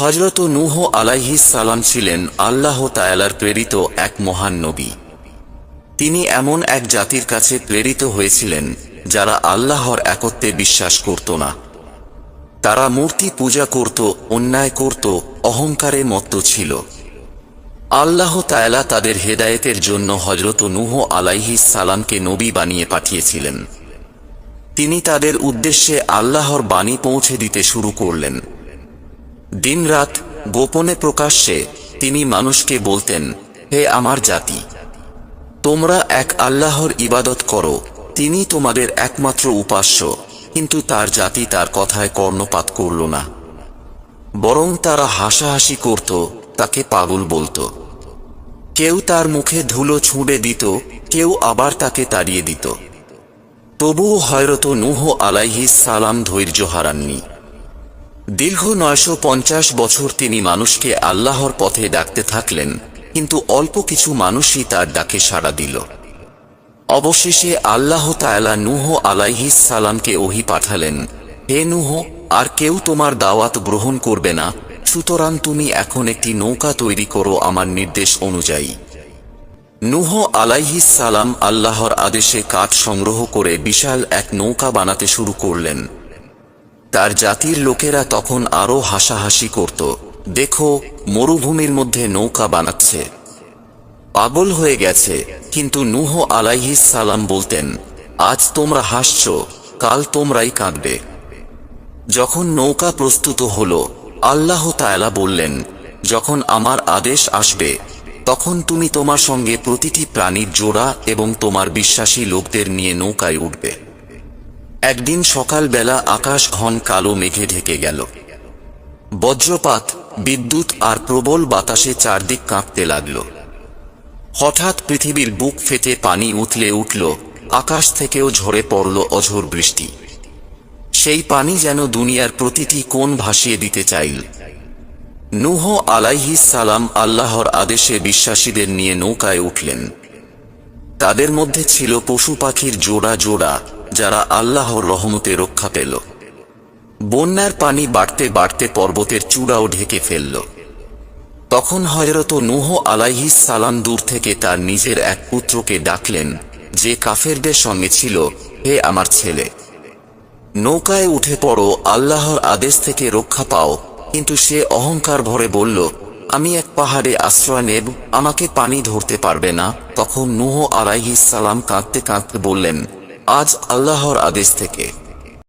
হজরত নূহ আলাইহিস সালাম ছিলেন আল্লাহ তায়ালার প্রেরিত এক মহান নবী। তিনি এমন এক জাতির কাছে প্রেরিত হয়েছিলেন যারা আল্লাহর একত্বে বিশ্বাস করত না। তারা মূর্তি পূজা করত, অন্যায় করত, অহংকারে মত্ত ছিল। আল্লাহ তায়ালা তাদের হেদায়েতের জন্য হজরত নূহ আলাইহিস সালামকে নবী বানিয়ে পাঠিয়েছিলেন। তিনি তাদের উদ্দেশ্যে আল্লাহর বাণী পৌঁছে দিতে শুরু করলেন। দিনরাত গোপনে প্রকাশ্যে তিনি মানুষকে বলতেন, হে আমার জাতি, তোমরা এক আল্লাহর ইবাদত করো, তিনি তোমাদের একমাত্র উপাস্য, কিন্তু তার জাতি তার কথায় কর্ণপাত করল না। বরং তারা হাসাহাসি করত, তাকে পাগল বলতো। কেউ তার মুখে ধুলো ছুঁড়ে দিত, কেউ আবার তাকে তাড়িয়ে দিত। তবুও হয়রত নুহ আলাইহিস সালাম ধৈর্য হারাননি। দীর্ঘ নয়শো পঞ্চাশ বছর তিনি মানুষকে আল্লাহর পথে ডাকতে থাকলেন, কিন্তু অল্প কিছু মানুষই তার ডাকে সাড়া দিল। অবশেষে আল্লাহ তায়ালা নুহ আলাইহিস সালামকে ওহি পাঠালেন, হে নুহ, আর কেউ তোমার দাওয়াত গ্রহণ করবে না, সুতরাং তুমি এখন একটি নৌকা তৈরি করো আমার নির্দেশ অনুযায়ী। নুহ আলাইহিস সালাম আল্লাহর আদেশে কাঠ সংগ্রহ করে বিশাল এক নৌকা বানাতে শুরু করলেন। তার জাতির লোকেরা তখন আরও হাসাহাসি করত। দেখো, মরুভূমির মধ্যে নৌকা বানাচ্ছে। পাগল হয়ে গেছে, কিন্তু নুহ আলাইহিস সালাম বলতেন, আজ তোমরা হাসছ, কাল তোমরাই কাঁদবে। যখন নৌকা প্রস্তুত হল, আল্লাহ তায়ালা বললেন, যখন আমার আদেশ আসবে, তখন তুমি তোমার সঙ্গে প্রতিটি প্রাণীর জোড়া এবং তোমার বিশ্বাসী লোকদের নিয়ে নৌকায় উঠবে। একদিন সকালবেলা আকাশ ঘন কালো মেঘে ঢেকে গেল। বজ্রপাত, বিদ্যুৎ আর প্রবল বাতাসে চারদিক কাঁপতে লাগল। হঠাৎ পৃথিবীর বুক ফেটে পানি উথলে উঠল, আকাশ থেকেও ঝরে পড়ল অঝোর বৃষ্টি। সেই পানি যেন দুনিয়ার প্রতিটি কোণ ভাসিয়ে দিতে চাইল। নুহ আলাইহিস সালাম আল্লাহর আদেশে বিশ্বাসীদের নিয়ে নৌকায় উঠলেন। তাদের মধ্যে ছিল পশু পাখির জোড়া জোড়া যারা আল্লাহর রহমতে রক্ষা পেল। বন্যার পানি বাড়তে বাড়তে পর্বতের চূড়াও ঢেকে ফেলল। তখন হজরত নুহ আলাইহিস সালাম দূর থেকে তার নিজের এক পুত্রকে ডাকলেন, যে কাফেরদের সঙ্গে ছিল, হে আমার ছেলে, নৌকায় উঠে পড়ো, আল্লাহর আদেশ থেকে রক্ষা পাও। কিন্তু সে অহংকার ভরে বলল, আমি এক পাহাড়ে আশ্রয় নেব, আমাকে পানি ধরতে পারবে না? তখন নুহ আলাইহিস সালাম কাঁদতে কাঁদতে বললেন আজ আল্লাহর আদেশ থেকে।